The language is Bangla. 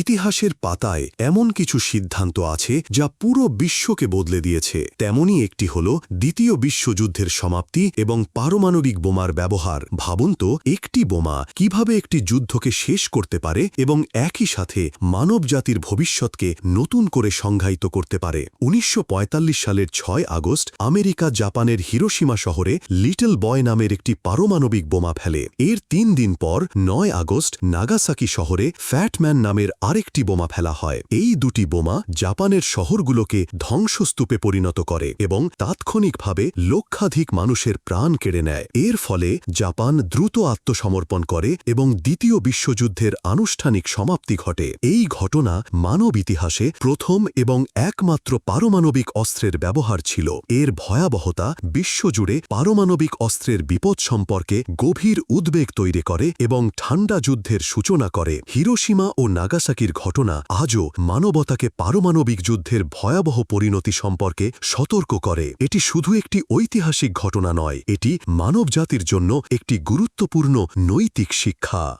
ইতিহাসের পাতায় এমন কিছু সিদ্ধান্ত আছে যা পুরো বিশ্বকে বদলে দিয়েছে। তেমনই একটি হল দ্বিতীয় বিশ্বযুদ্ধের সমাপ্তি এবং পারমাণবিক বোমার ব্যবহার। ভাবুন তো, একটি বোমা কীভাবে একটি যুদ্ধকে শেষ করতে পারে এবং একই সাথে মানবজাতির ভবিষ্যৎকে নতুন করে সংজ্ঞায়িত করতে পারে। উনিশশো পঁয়তাল্লিশ সালের ছয় আগস্ট আমেরিকা জাপানের হিরোসীমা শহরে লিটল বয় নামের একটি পারমাণবিক বোমা ফেলে। এর তিন দিন পর নয় আগস্ট নাগাসাকি শহরে ফ্যাটম্যান নামের আরেকটি বোমা ফেলা হয়। এই দুটি বোমা জাপানের শহরগুলোকে ধ্বংসস্তূপে পরিণত করে এবং তাৎক্ষণিকভাবে লক্ষাধিক মানুষের প্রাণ কেড়ে নেয়। এর ফলে জাপান দ্রুত আত্মসমর্পণ করে এবং দ্বিতীয় বিশ্বযুদ্ধের আনুষ্ঠানিক সমাপ্তি ঘটে। এই ঘটনা মানব ইতিহাসে প্রথম এবং একমাত্র পারমাণবিক অস্ত্রের ব্যবহার ছিল। এর ভয়াবহতা বিশ্বজুড়ে পারমাণবিক অস্ত্রের বিপদ সম্পর্কে গভীর উদ্বেগ তৈরি করে এবং ঠান্ডা যুদ্ধের সূচনা করে। হিরোসীমা ও নাগাসাকির ঘটনা আজও মানবতাকে পারমাণবিক যুদ্ধের ভয়াবহ পরিণতি সম্পর্কে সতর্ক করে। এটি শুধু একটি ঐতিহাসিক ঘটনা নয়, এটি মানবজাতির জন্য একটি গুরুত্বপূর্ণ নৈতিক শিক্ষা।